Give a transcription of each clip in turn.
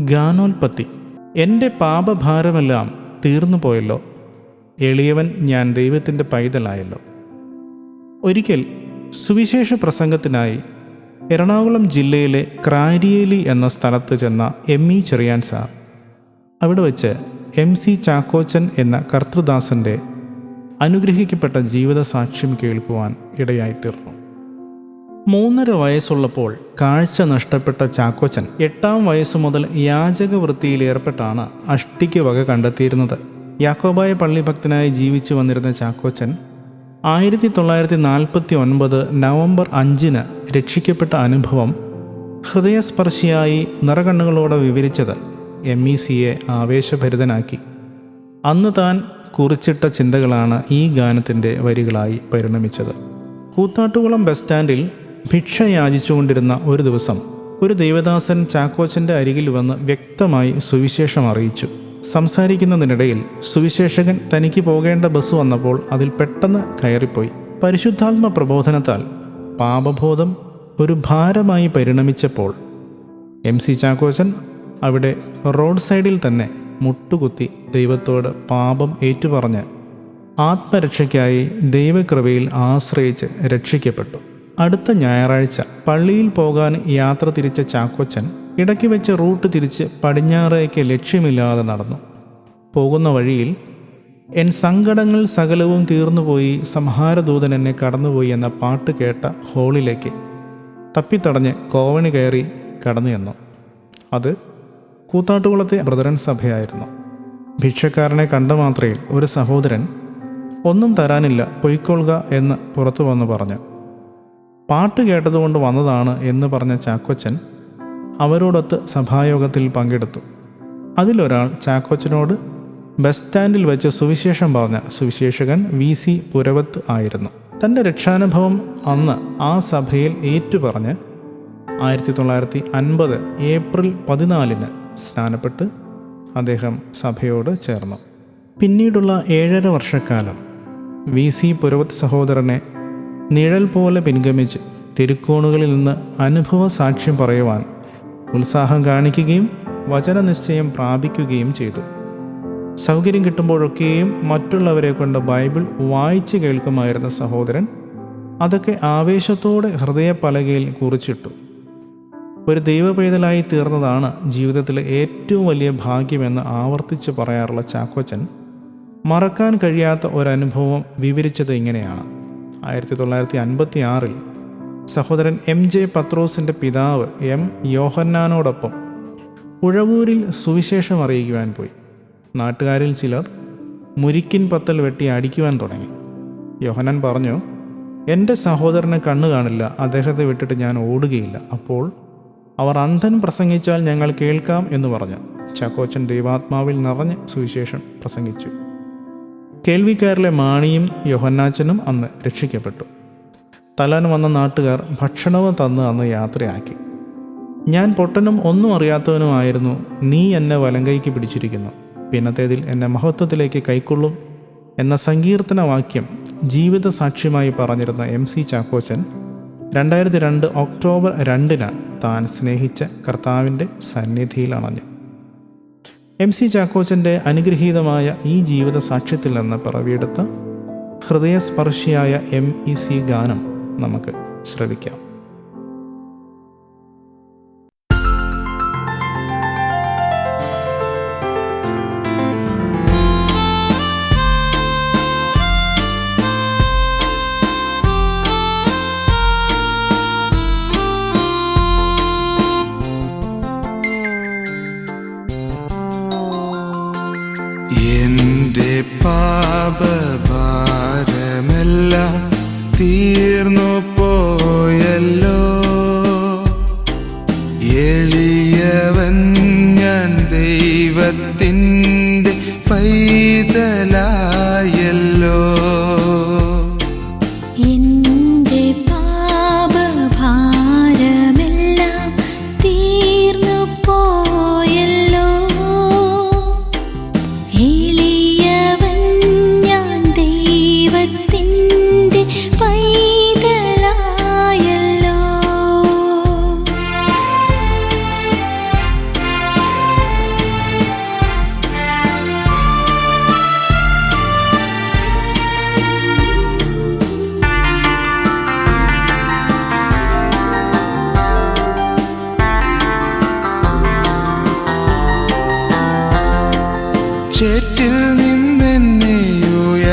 ഗാനോൽപത്തി എന്റെ പാപഭാരമെല്ലാം തീർന്നു പോയല്ലോ. എളിയവൻ ഞാൻ ദൈവത്തിന്റെ പൈതലായല്ലോ. ഒരിക്കൽ സുവിശേഷ പ്രസംഗത്തിനായി എറണാകുളം ജില്ലയിലെ ക്രാരിയേലി എന്ന സ്ഥലത്ത് ചെന്ന എം. ഇ. ചെറിയാൻ സാർ അവിടെ വച്ച് എം. സി. ചാക്കോച്ചൻ എന്ന കർത്തൃദാസന്റെ അനുഗ്രഹിക്കപ്പെട്ട ജീവിത സാക്ഷ്യം കേൾക്കുവാൻ ഇടയായിത്തീർന്നു. മൂന്നര വയസ്സുള്ളപ്പോൾ കാഴ്ച നഷ്ടപ്പെട്ട ചാക്കോച്ചൻ എട്ടാം വയസ്സു മുതൽ യാചക വൃത്തിയിലേർപ്പെട്ടാണ് അഷ്ടിക്ക് വക കണ്ടെത്തിയിരുന്നത്. യാക്കോബായ പള്ളി ഭക്തനായി ജീവിച്ചു വന്നിരുന്ന ചാക്കോച്ചൻ ആയിരത്തി തൊള്ളായിരത്തി നാൽപ്പത്തി ഒൻപത് നവംബർ അഞ്ചിന് രക്ഷിക്കപ്പെട്ട അനുഭവം ഹൃദയസ്പർശിയായി നിറകണ്ണുകളോടെ വിവരിച്ചത് എം ഇ സിയെ ആവേശഭരിതനാക്കി. അന്ന് താൻ കുറിച്ചിട്ട ചിന്തകളാണ് ഈ ഗാനത്തിന്റെ വരികളായി പരിണമിച്ചത്. കൂത്താട്ടുകുളം ബസ് സ്റ്റാൻഡിൽ ഭിക്ഷ യാചിച്ചുകൊണ്ടിരുന്ന ഒരു ദിവസം ഒരു ദേവദാസൻ ചാക്കോച്ചന്റെ അരികിൽ വന്ന് വ്യക്തമായി സുവിശേഷം അറിയിച്ചു. സംസാരിക്കുന്നതിനിടയിൽ സുവിശേഷകൻ തനിക്ക് പോകേണ്ട ബസ് വന്നപ്പോൾ അതിൽ പെട്ടെന്ന് കയറിപ്പോയി. പരിശുദ്ധാത്മ പ്രബോധനത്താൽ പാപബോധം ഒരു ഭാരമായി പരിണമിച്ചപ്പോൾ എം സി ചാക്കോച്ചൻ അവിടെ റോഡ് സൈഡിൽ തന്നെ മുട്ടുകുത്തി ദൈവത്തോട് പാപം ഏറ്റുപറഞ്ഞ് ആത്മരക്ഷയ്ക്കായി ദൈവകൃപയിൽ ആശ്രയിച്ച് രക്ഷിക്കപ്പെട്ടു. അടുത്ത ഞായറാഴ്ച പള്ളിയിൽ പോകാൻ യാത്ര തിരിച്ച ചാക്കോച്ചൻ ഇടയ്ക്ക് വെച്ച് റൂട്ട് തിരിച്ച് പടിഞ്ഞാറേക്ക് ലക്ഷ്യമില്ലാതെ നടന്നു. പോകുന്ന വഴിയിൽ എൻ സങ്കടങ്ങൾ സകലവും തീർന്നുപോയി സംഹാരദൂതൻ എന്നെ കടന്നുപോയി എന്ന പാട്ട് കേട്ട ഹോളിലേക്ക് തപ്പിത്തടഞ്ഞ് കോവണി കയറി കടന്നു ചെന്നു. അത് കൂത്താട്ടുകുളത്തെ ബ്രദറൻ സഭയായിരുന്നു. ഭിക്ഷക്കാരനെ കണ്ട മാത്രയിൽ ഒരു സഹോദരൻ ഒന്നും തരാനില്ല പൊയ്ക്കൊള്ളുക എന്ന് പുറത്തു വന്ന് പറഞ്ഞു. പാട്ട് കേട്ടതുകൊണ്ട് വന്നതാണ് എന്ന് പറഞ്ഞ ചാക്കോച്ചൻ അവരോടൊത്ത് സഭായോഗത്തിൽ പങ്കെടുത്തു. അതിലൊരാൾ ചാക്കോച്ചനോട് ബസ് സ്റ്റാൻഡിൽ വെച്ച് സുവിശേഷം പറഞ്ഞ സുവിശേഷകൻ വി സി പുരവത്ത് ആയിരുന്നു. തന്റെ രക്ഷാനുഭവം അന്ന് ആ സഭയിൽ ഏറ്റുപറഞ്ഞ് ആയിരത്തി തൊള്ളായിരത്തി അൻപത് ഏപ്രിൽ പതിനാലിന് സ്നാനപ്പെട്ട് അദ്ദേഹം സഭയോട് ചേർന്നു. പിന്നീടുള്ള ഏഴര വർഷക്കാലം വി സി പുരവത്ത് സഹോദരനെ നിഴൽ പോലെ പിൻഗമിച്ച് തിരുക്കോണുകളിൽ നിന്ന് അനുഭവ സാക്ഷ്യം പറയുവാൻ ഉത്സാഹം കാണിക്കുകയും വചനനിശ്ചയം പ്രാപിക്കുകയും ചെയ്തു. സൗകര്യം കിട്ടുമ്പോഴൊക്കെയും മറ്റുള്ളവരെ കൊണ്ട് ബൈബിൾ വായിച്ചു കേൾക്കുമായിരുന്ന സഹോദരൻ അതൊക്കെ ആവേശത്തോടെ ഹൃദയപലകയിൽ കുറിച്ചിട്ടു. ഒരു ദൈവപൈതലായി തീർന്നതാണ് ജീവിതത്തിലെ ഏറ്റവും വലിയ ഭാഗ്യമെന്ന് ആവർത്തിച്ച് പറയാറുള്ള ചാക്കോച്ചൻ മറക്കാൻ കഴിയാത്ത ഒരനുഭവം വിവരിച്ചത് ഇങ്ങനെയാണ്. ആയിരത്തി തൊള്ളായിരത്തി അൻപത്തി ആറിൽ സഹോദരൻ എം ജെ പത്രോസിന്റെ പിതാവ് എം യോഹന്നാനോടൊപ്പം ഉഴവൂരിൽ സുവിശേഷം അറിയിക്കുവാൻ പോയി. നാട്ടുകാരിൽ ചിലർ മുരിക്കിൻ പത്തൽ വെട്ടി അടിക്കുവാൻ തുടങ്ങി. യോഹന്നാൻ പറഞ്ഞു എന്റെ സഹോദരനെ കണ്ണു കാണില്ല അദ്ദേഹത്തെ വിട്ടിട്ട് ഞാൻ ഓടുകയില്ല. അപ്പോൾ അവർ അന്ധൻ പ്രസംഗിച്ചാൽ ഞങ്ങൾ കേൾക്കാം എന്ന് പറഞ്ഞു. ചാക്കോച്ചൻ ദൈവാത്മാവിൽ നിറഞ്ഞ് സുവിശേഷം പ്രസംഗിച്ചു. കേൾവിക്കാരിലെ മാണിയും യോഹന്നാച്ചനും അന്ന് രക്ഷിക്കപ്പെട്ടു. തലാൻ വന്ന നാട്ടുകാർ ഭക്ഷണവും തന്ന് അന്ന് യാത്രയാക്കി. ഞാൻ പൊട്ടനും ഒന്നും അറിയാത്തവനുമായിരുന്നു നീ എന്നെ വലങ്കൈക്ക് പിടിച്ചിരിക്കുന്നു. പിന്നത്തേതിൽ എന്നെ മഹത്വത്തിലേക്ക് കൈക്കൊള്ളും എന്ന സങ്കീർത്തന വാക്യം ജീവിത സാക്ഷ്യമായി പറഞ്ഞിരുന്ന എം സി ചാക്കോച്ചൻ രണ്ടായിരത്തി രണ്ട് ഒക്ടോബർ രണ്ടിന് താൻ സ്നേഹിച്ച കർത്താവിന്റെ സന്നിധിയിൽ അണഞ്ഞു എം സി ചാക്കോച്ചന്റെ അനുഗ്രഹീതമായ ഈ ജീവിത സാക്ഷ്യത്തിൽ നിന്ന് പിറവിയെടുത്ത ഹൃദയസ്പർശിയായ എം ഇ സി ഗാനം നമുക്ക് ശ്രവിക്കാം.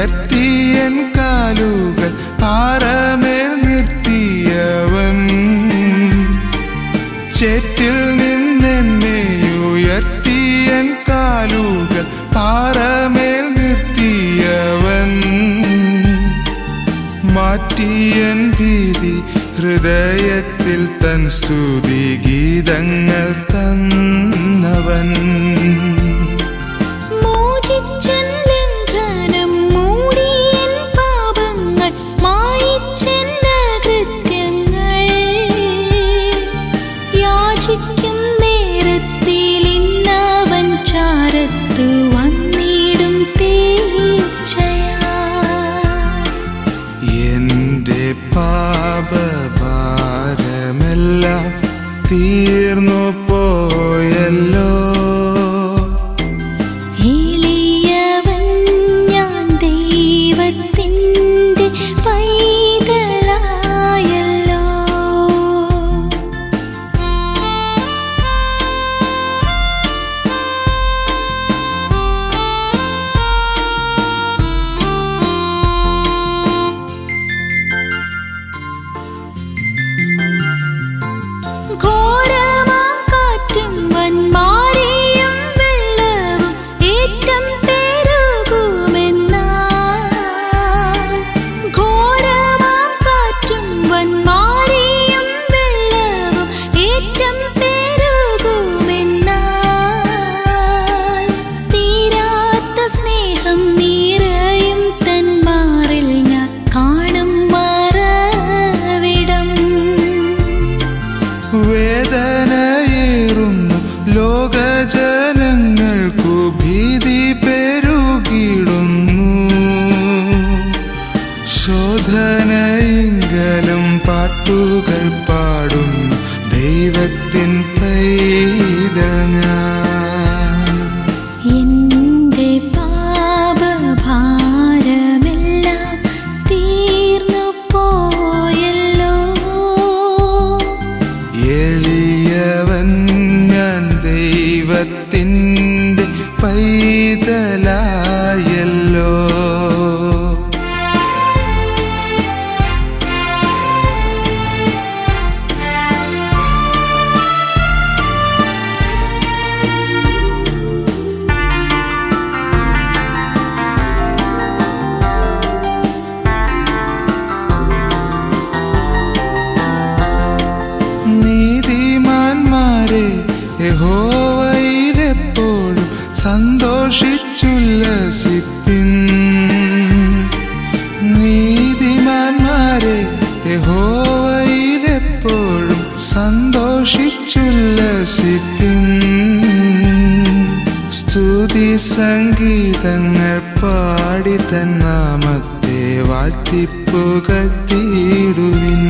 ഉയർത്തിയൻ കാലുകൾ പാറമേൽ നിർത്തിയവൻ. ചേറ്റിൽ നിന്നെന്നെ ഉയർത്തിയൻ കാലുകൾ പാറമേൽ നിർത്തിയവൻ. മാറ്റിയൻ ഭീതി ഹൃദയത്തിൽ തൻ സ്തുതി ഗീതങ്ങൾ തന്നവൻ. തീർന്നു 不可。സന്തോഷിച്ചുല്ലസിപ്പിൻ നീതിമാന്മാരെ യഹോവയിലെപ്പോഴും സന്തോഷിച്ചുല്ലസിപ്പിൻ സ്തുതി സംഗീതങ്ങൾ പാടി തന്നാമത്തെ വാഴ്ത്തിപ്പുകത്തിയിടുവിൻ